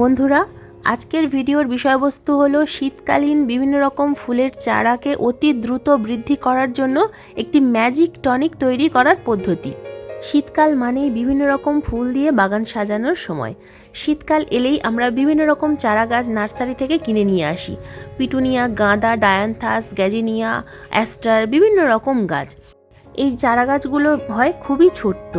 বন্ধুরা, আজকের ভিডিওর বিষয়বস্তু হলো শীতকালীন বিভিন্ন রকম ফুলের চারাকে অতি দ্রুত বৃদ্ধি করার জন্য একটি ম্যাজিক টনিক তৈরি করার পদ্ধতি। শীতকাল মানেই বিভিন্ন রকম ফুল দিয়ে বাগান সাজানোর সময়। শীতকাল এলেই আমরা বিভিন্ন রকম চারা গাছ নার্সারি থেকে কিনে নিয়ে আসি। পিটুনিয়া, গাঁদা, ডায়ান্থাস, গ্যাজিনিয়া, অ্যাস্টার, বিভিন্ন রকম গাছ। এই চারা গাছগুলো হয় খুবই ছোট্ট।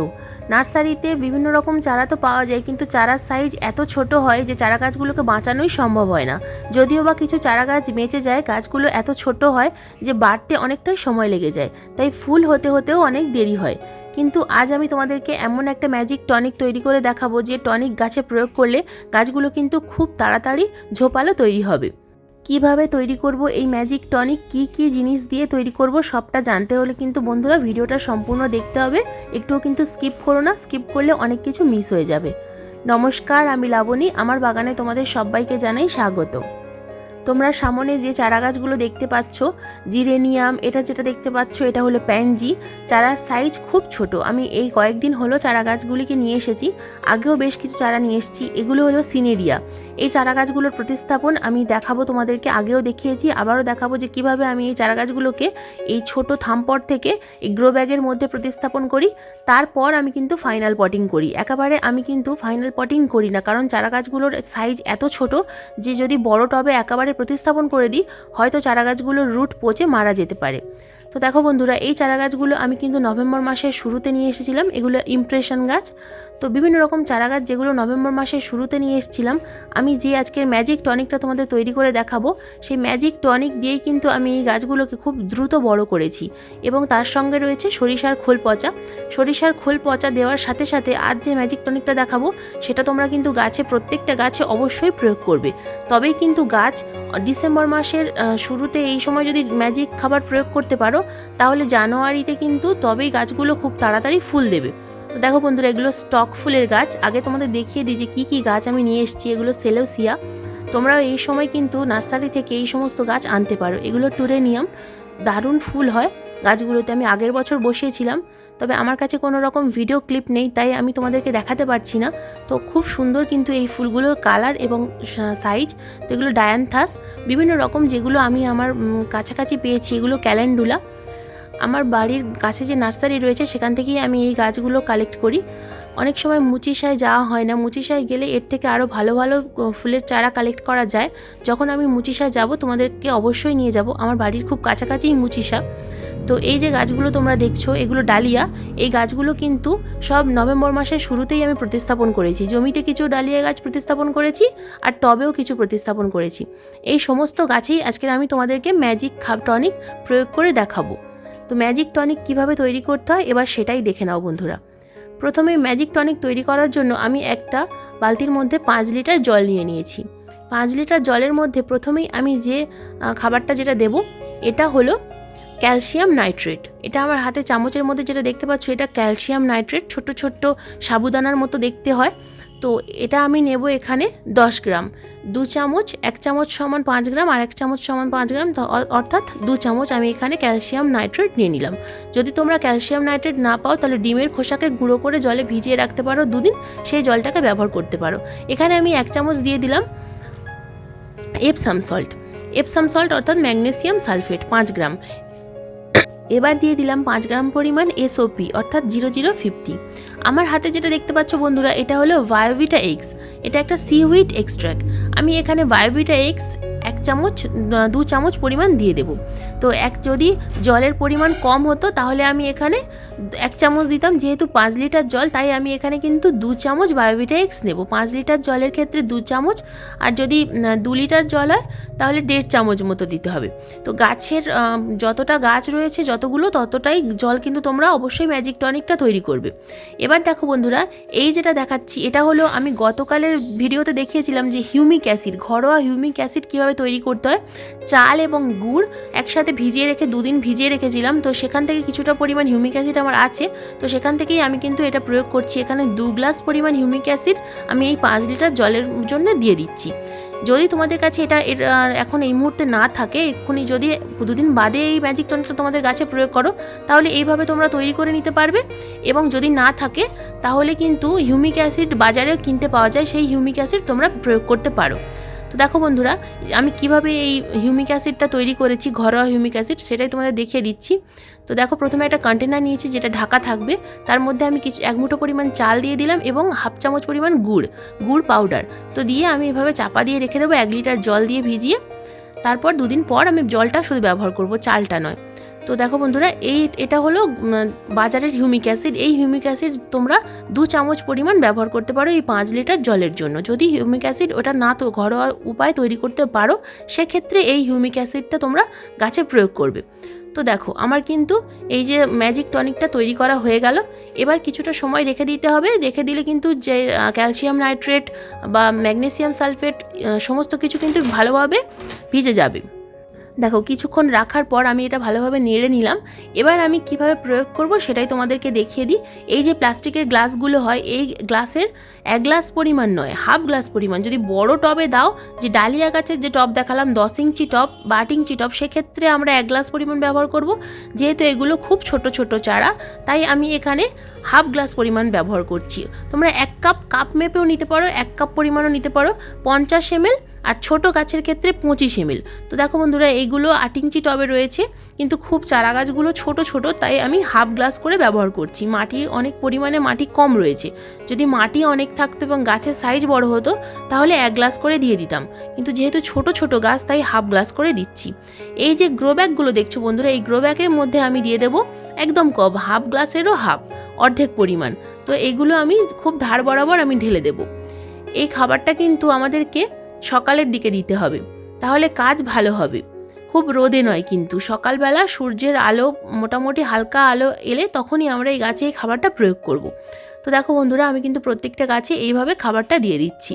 নার্সারিতে বিভিন্ন রকম চারা তো পাওয়া যায়, কিন্তু চারার সাইজ এত ছোট হয় যে চারা গাছগুলোকে বাঁচানোই সম্ভব হয় না। যদিও বা কিছু চারা গাছ বেঁচে যায়, গাছগুলো এত ছোট হয় যে বাড়তে অনেকটাই সময় লেগে যায়, তাই ফুল হতে হতেও অনেক দেরি হয়। কিন্তু আজ আমি তোমাদেরকে এমন একটা ম্যাজিক টনিক তৈরি করে দেখাবো যে টনিক গাছে প্রয়োগ করলে গাছগুলো কিন্তু খুব তাড়াতাড়ি ঝোপালো তৈরি হবে। কীভাবে তৈরি করব, এই ম্যাজিক টনিক কি কি জিনিস দিয়ে তৈরি করব, সবটা জানতে হলে কিন্তু বন্ধুরা ভিডিওটা সম্পূর্ণ দেখতে হবে। একটুও কিন্তু স্কিপ করো না স্কিপ করলে অনেক কিছু মিস হয়ে যাবে। নমস্কার, আমি লাবণী, আমার বাগানে তোমাদের সবাইকে জানাই স্বাগত। তোমরা সামনে যে চারা গাছগুলো দেখতে পাচ্ছ, জিরেনিয়াম, এটা যেটা দেখতে পাচ্ছ, এটা হলো প্যানজি। চারার সাইজ খুব ছোট। আমি এই কয়েকদিন হলো চারা গাছগুলিকে নিয়ে এসেছি। আগেও বেশ কিছু চারা নিয়ে এসেছি। এগুলো হলো সিনেরিয়া। এই চারা গাছগুলোর প্রতিস্থাপন আমি দেখাবো তোমাদেরকে, আগেও দেখিয়েছি, আবারও দেখাবো যে কীভাবে আমি এই চারা গাছগুলোকে এই ছোট থামপট থেকে এই গ্রো ব্যাগের মধ্যে প্রতিস্থাপন করি। তারপর আমি কিন্তু ফাইনাল পটিং করি। একেবারে আমি কিন্তু ফাইনাল পটিং করি না, কারণ চারা গাছগুলোর সাইজ এত ছোট যে যদি বড় টবে একেবারে প্রতিস্থাপন করে দিই হয়তো চারাগাছগুলোর রুট পচে মারা যেতে পারে। তো দেখো বন্ধুরা, এই চারা গাছগুলো আমি কিন্তু নভেম্বর মাসের শুরুতে নিয়ে এসেছিলাম। এগুলো ইমপ্রেশন গাছ। তো বিভিন্ন রকম চারা গাছ যেগুলো নভেম্বর মাসের শুরুতে নিয়ে এসেছিলাম, আমি যে আজকের ম্যাজিক টনিকটা তোমাদের তৈরি করে দেখাবো, সেই ম্যাজিক টনিক দিয়েই কিন্তু আমি এই গাছগুলোকে খুব দ্রুত বড় করেছি। এবং তার সঙ্গে রয়েছে সরিষার খোল পচা। সরিষার খোল পচা দেওয়ার সাথে সাথে আজ যে ম্যাজিক টনিকটা দেখাবো, সেটা তোমরা কিন্তু গাছে, প্রত্যেকটা গাছে অবশ্যই প্রয়োগ করবে। তবেই কিন্তু গাছ, ডিসেম্বর মাসের শুরুতে এই সময় যদি ম্যাজিক খাবার প্রয়োগ করতে পারো তাহলে জানুয়ারিতে কিন্তু তবেই গাছগুলো খুব তাড়াতাড়ি ফুল দেবে। তো দেখো বন্ধুরা, এগুলো স্টক ফুলের গাছ। আগে তোমাদের দেখিয়ে দিই যে কী কী গাছ আমি নিয়ে এসেছি, এগুলো সেলোসিয়া। তোমরা এই সময় কিন্তু নার্সারি থেকে এই সমস্ত গাছ আনতে পারো। এগুলো টুরেনিয়াম, দারুণ ফুল হয়। গাছগুলোতে আমি আগের বছর বসিয়েছিলাম, তবে আমার কাছে কোনো রকম ভিডিও ক্লিপ নেই, তাই আমি তোমাদেরকে দেখাতে পারছি না। তো খুব সুন্দর কিন্তু এই ফুলগুলোর কালার এবং সাইজ তো এগুলো ডায়ান্থাস বিভিন্ন রকম যেগুলো আমি আমার কাছাকাছি পেয়েছি, এগুলো ক্যালেন্ডুলা আমার বাড়ির কাছে যে নার্সারি রয়েছে, সেখান থেকেই আমি এই গাছগুলো কালেক্ট করি। অনেক সময় মুচিশায় যাওয়া হয় না, মুচিশায় গেলে এর থেকে আরও ভালো ভালো ফুলের চারা কালেক্ট করা যায়। যখন আমি মুচিশায় যাব, তোমাদেরকে অবশ্যই নিয়ে যাব। আমার বাড়ির খুব কাছাকাছিই মুচিসা তো এই যে গাছগুলো তোমরা দেখছ, এগুলো ডালিয়া। এই গাছগুলো কিন্তু সব নভেম্বর মাসের শুরুতেই আমি প্রতিস্থাপন করেছি। জমিতে কিছু ডালিয়া গাছ প্রতিস্থাপন করেছি আর টবেও কিছু প্রতিস্থাপন করেছি। এই সমস্ত গাছেই আজকের আমি তোমাদেরকে ম্যাজিক খাব টনিক প্রয়োগ করে দেখাবো। তো ম্যাজিক টনিক কীভাবে তৈরি করতে হয়, এবার সেটাই দেখে নাও বন্ধুরা। প্রথমে ম্যাজিক টনিক তৈরি করার জন্য আমি একটা বালতির মধ্যে পাঁচ লিটার জল নিয়ে নিয়েছি। পাঁচ লিটার জলের মধ্যে প্রথমেই আমি যে খাবারটা যেটা দেব, এটা হলো ক্যালসিয়াম নাইট্রেট। এটা আমার হাতে চামচের মধ্যে যেটা দেখতে পাচ্ছ, এটা ক্যালসিয়াম নাইট্রেট। ছোট ছোট্ট সাবুদানার মতো দেখতে হয়। তো এটা আমি নেব এখানে দশ গ্রাম। দু চামচ, এক চামচ সমান পাঁচ গ্রাম আর এক চামচ সমান পাঁচ গ্রাম অর্থাৎ দু চামচ আমি এখানে ক্যালসিয়াম নাইট্রেট নিয়ে নিলাম। যদি তোমরা ক্যালসিয়াম নাইট্রেট না পাও, তাহলে ডিমের খোসাকে গুঁড়ো করে জলে ভিজিয়ে রাখতে পারো দুদিন। সেই জলটাকে ব্যবহার করতে পারো। এখানে আমি এক চামচ দিয়ে দিলাম এপসাম সল্ট। এপসাম সল্ট অর্থাৎ ম্যাগনেসিয়াম সালফেট, পাঁচ গ্রাম। এবার দিয়ে দিলাম পাঁচ গ্রাম পরিমাণ এসওপি অর্থাৎ জিরো জিরো ফিফটি। আমার হাতে যেটা দেখতে পাচ্ছ বন্ধুরা, এটা হলো ভায়োভিটা এক্স এটা একটা সিউইড এক্সট্র্যাক্ট আমি এখানে ভায়োভিটা এক্স এক চামচ দু চামচ পরিমাণ দিয়ে দেব। তো এক যদি জলের পরিমাণ কম হতো, তাহলে আমি এখানে এক চামচ দিতাম। যেহেতু পাঁচ লিটার জল, তাই আমি এখানে কিন্তু দু চামচ বায়োভিটা এক্স নেব। পাঁচ লিটার জলের ক্ষেত্রে দু চামচ, আর যদি দু লিটার জল হয়, তাহলে দেড় চামচ মতো দিতে হবে। তো গাছের যতটা গাছ রয়েছে, যতগুলো, ততটাই জল কিন্তু তোমরা অবশ্যই ম্যাজিক টনিকটা তৈরি করবে। এবার দেখো বন্ধুরা, এই যেটা দেখাচ্ছি, এটা হলো আমি গতকালের ভিডিওতে দেখিয়েছিলাম যে হিউমিক অ্যাসিড ঘরোয়া হিউমিক অ্যাসিড কীভাবে তৈরি করতে হয়। চাল এবং গুড় একসাথে ভিজিয়ে রেখে, দুদিন ভিজিয়ে রেখেছিলাম। তো সেখান থেকে কিছুটা পরিমাণ হিউমিক অ্যাসিড আমার আছে। তো সেখান থেকেই আমি কিন্তু এটা প্রয়োগ করছি। এখানে দু গ্লাস পরিমাণ হিউমিক অ্যাসিড আমি এই পাঁচ লিটার জলের জন্য দিয়ে দিচ্ছি। যদি তোমাদের কাছে এটা এখন এই মুহূর্তে না থাকে, এক্ষুনি যদি দুদিন বাদে এই ম্যাজিক টনিকটা তোমাদের গাছে প্রয়োগ করো, তাহলে এইভাবে তোমরা তৈরি করে নিতে পারবে। এবং যদি না থাকে, তাহলে কিন্তু হিউমিক অ্যাসিড বাজারেও কিনতে পাওয়া যায়। সেই হিউমিক অ্যাসিড তোমরা প্রয়োগ করতে পারো। তো দেখো বন্ধুরা, আমি কীভাবে এই হিউমিক অ্যাসিডটা তৈরি করেছি, ঘরোয়া হিউমিক অ্যাসিড সেটাই তোমাদের দেখিয়ে দিচ্ছি। তো দেখো, প্রথমে একটা কন্টেনার নিয়েছি যেটা ঢাকা থাকবে। তার মধ্যে আমি কিছু, এক মুঠো পরিমাণ চাল দিয়ে দিলাম এবং হাফ চামচ পরিমাণ গুড় গুড় পাউডার তো দিয়ে আমি এভাবে চাপা দিয়ে রেখে দেবো, এক লিটার জল দিয়ে ভিজিয়ে। তারপর দুদিন পর আমি জলটা শুধু ব্যবহার করব, চালটা নয়। তো দেখো বন্ধুরা, এই এটা হলো বাজারের হিউমিক অ্যাসিড এই হিউমিক অ্যাসিড তোমরা দু চামচ পরিমাণ ব্যবহার করতে পারো এই পাঁচ লিটার জলের জন্য। যদি হিউমিক অ্যাসিড ওটা না তো ঘরোয়া উপায় তৈরি করতে পারো, সেক্ষেত্রে এই হিউমিক অ্যাসিডটা তোমরা গাছে প্রয়োগ করবে। তো দেখো, আমার কিন্তু এই যে ম্যাজিক টনিকটা তৈরি করা হয়ে গেল। এবার কিছুটা সময় রেখে দিতে হবে। রেখে দিলে কিন্তু যে ক্যালসিয়াম নাইট্রেট বা ম্যাগনেসিয়াম সালফেট সমস্ত কিছু কিন্তু ভালোভাবে ভিজে যাবে। দেখো, কিছুক্ষণ রাখার পর আমি এটা ভালোভাবে নেড়ে নিলাম। এবার আমি কীভাবে প্রয়োগ করব সেটাই তোমাদেরকে দেখিয়ে দিই। এই যে প্লাস্টিকের গ্লাসগুলো হয়, এই গ্লাসের এক গ্লাস পরিমাণ নয়, হাফ গ্লাস পরিমাণ। যদি বড় টবে দাও, যে ডালিয়া গাছের যে টব দেখালাম, দশ ইঞ্চি টব বা ইঞ্চি টব, সেক্ষেত্রে আমরা এক গ্লাস পরিমাণ ব্যবহার করব। যেহেতু এগুলো খুব ছোট ছোট চারা, তাই আমি এখানে হাফ গ্লাস পরিমাণ ব্যবহার করছি। তোমরা এক কাপ কাপ মেপেও নিতে পারো, এক কাপ পরিমাণও নিতে পারো। পঞ্চাশ এমএল আর ছোট গাছের ক্ষেত্রে পঁচিশ এমএল। তো দেখো বন্ধুরা, এইগুলো আট ইঞ্চি টবে রয়েছে, কিন্তু খুব চারা গাছগুলো ছোট ছোট, তাই আমি হাফ গ্লাস করে ব্যবহার করছি। মাটির অনেক পরিমাণে মাটি কম রয়েছে। যদি মাটি অনেক থাকতো এবং গাছের সাইজ বড় হতো, তাহলে এক গ্লাস করে দিয়ে দিতাম। কিন্তু যেহেতু ছোট ছোট গাছ, তাই হাফ গ্লাস করে দিচ্ছি। এই যে গ্রো ব্যাগগুলো দেখছ বন্ধুরা, এই গ্রো ব্যাগের মধ্যে আমি দিয়ে দেবো একদম কম, হাফ গ্লাসেরও হাফ, অর্ধেক পরিমাণ। তো এইগুলো আমি খুব ধার বরাবর আমি ঢেলে দেবো। এই খাবারটা কিন্তু আমাদেরকে সকালের দিকে দিতে হবে। তাহলে কাজ ভালো হবে। খুব রোদে নয় কিন্তু। সকালবেলা সূর্যের আলো, মোটামুটি হালকা আলো এলে তখনই আমরা এই গাছে এই খাবারটা প্রয়োগ করব। তো দেখো বন্ধুরা, আমি কিন্তু প্রত্যেকটা গাছে এইভাবে খাবারটা দিয়ে দিচ্ছি।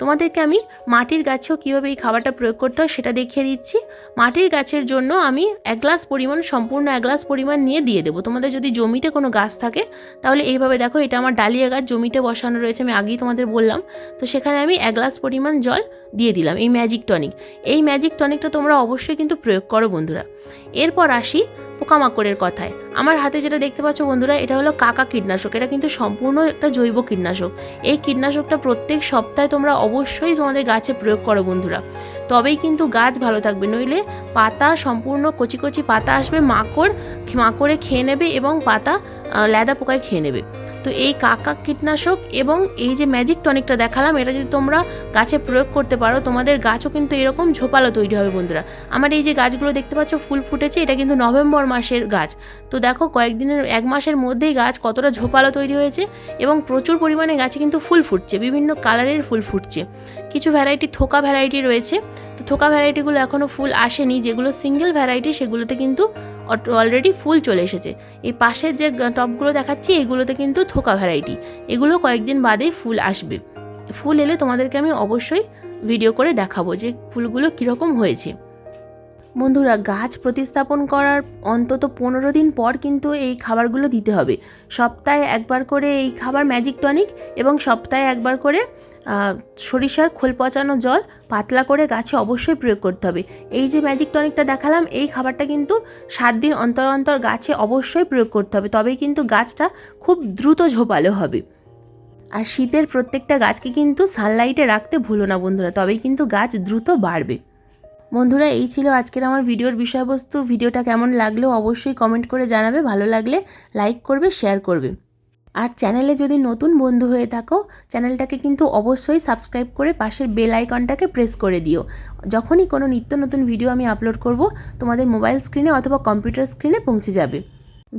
তোমাদেরকে আমি মাটির গাছেও কীভাবে এই খাবারটা প্রয়োগ করতে হয় সেটা দেখিয়ে দিচ্ছি। মাটির গাছের জন্য আমি এক গ্লাস পরিমাণ, সম্পূর্ণ এক গ্লাস পরিমাণ নিয়ে দিয়ে দেবো। তোমাদের যদি জমিতে কোনো গাছ থাকে, তাহলে এইভাবে দেখো, এটা আমার ডালিয়া গাছ, জমিতে বসানো রয়েছে, আমি আগেই তোমাদের বললাম। তো সেখানে আমি এক গ্লাস পরিমাণ জল দিয়ে দিলাম, এই ম্যাজিক টনিক এই ম্যাজিক টনিকটা তোমরা অবশ্যই কিন্তু প্রয়োগ করো বন্ধুরা। এরপর আসি পোকামাকড়ের কথায়। আমার হাতে যেটা দেখতে পাচ্ছ বন্ধুরা, এটা হলো কাকা কীটনাশক। এটা কিন্তু সম্পূর্ণ একটা জৈব কীটনাশক। এই কীটনাশকটা প্রত্যেক সপ্তাহে তোমরা অবশ্যই তোমাদের গাছে প্রয়োগ করো বন্ধুরা। তবেই কিন্তু গাছ ভালো থাকবে। নইলে পাতা সম্পূর্ণ কচি কচি পাতা আসবে, মাকড় মাকড়ে খেয়ে নেবে এবং পাতা ল্যাদা পোকায় খেয়ে নেবে। তো এই কাকা কীটনাশক এবং এই যে ম্যাজিক টনিকটা দেখালাম, এটা যদি তোমরা গাছে প্রয়োগ করতে পারো, তোমাদের গাছও কিন্তু এরকম ঝোপালো তৈরি হবে বন্ধুরা। আমার এই যে গাছগুলো দেখতে পাচ্ছ, ফুল ফুটেছে, এটা কিন্তু নভেম্বর মাসের গাছ। তো দেখো কয়েকদিনের, এক মাসের মধ্যেই গাছ কতটা ঝোপালো তৈরি হয়েছে এবং প্রচুর পরিমাণে গাছে কিন্তু ফুল ফুটছে, বিভিন্ন কালারের ফুল ফুটছে। কিছু ভ্যারাইটি থোকা ভ্যারাইটি রয়েছে। তো থোকা ভ্যারাইটিগুলো এখনও ফুল আসেনি, যেগুলো সিঙ্গেল ভ্যারাইটি সেগুলোতে কিন্তু অলরেডি ফুল চলে এসেছে। এই পাশের যে টপগুলো দেখাচ্ছি, এগুলোতে কিন্তু থোকা ভ্যারাইটি এগুলো কয়েকদিন বাদেই ফুল আসবে। ফুল এলে তোমাদেরকে আমি অবশ্যই ভিডিও করে দেখাবো যে ফুলগুলো কীরকম হয়েছে। বন্ধুরা, গাছ প্রতিস্থাপন করার অন্তত পনেরো দিন পর কিন্তু এই খাবারগুলো দিতে হবে। সপ্তাহে একবার করে এই খাবার ম্যাজিক টনিক এবং সপ্তাহে একবার করে সরিষার খোল পচানো জল পাতলা করে গাছে অবশ্যই প্রয়োগ করতে হবে। এই যে ম্যাজিক টনিকটা দেখালাম, এই খাবারটা কিন্তু সাত দিন অন্তর অন্তর গাছে অবশ্যই প্রয়োগ করতে হবে তবেই কিন্তু গাছটা খুব দ্রুত ঝোপালো হবে। আর শীতের প্রত্যেকটা গাছকে কিন্তু সানলাইটে রাখতে ভুলো না বন্ধুরা তবেই কিন্তু গাছ দ্রুত বাড়বে। বন্ধুরা, এই ছিল আজকের আমার ভিডিওর বিষয়বস্তু। ভিডিওটা কেমন লাগলেও অবশ্যই কমেন্ট করে জানাবে, ভালো লাগলে লাইক করবে শেয়ার করবে। আর চ্যানেলে যদি নতুন বন্ধু হয়ে থাকো, চ্যানেলটাকে কিন্তু অবশ্যই সাবস্ক্রাইব করে পাশের বেল আইকনটাকে প্রেস করে দিও। যখনই কোনো নিত্য নতুন ভিডিও আমি আপলোড করব, তোমাদের মোবাইল স্ক্রিনে অথবা কম্পিউটার স্ক্রিনে পৌঁছে যাবে।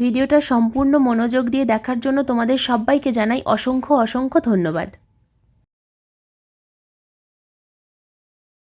ভিডিওটা সম্পূর্ণ মনোযোগ দিয়ে দেখার জন্য তোমাদের সবাইকে জানাই অসংখ্য অসংখ্য ধন্যবাদ।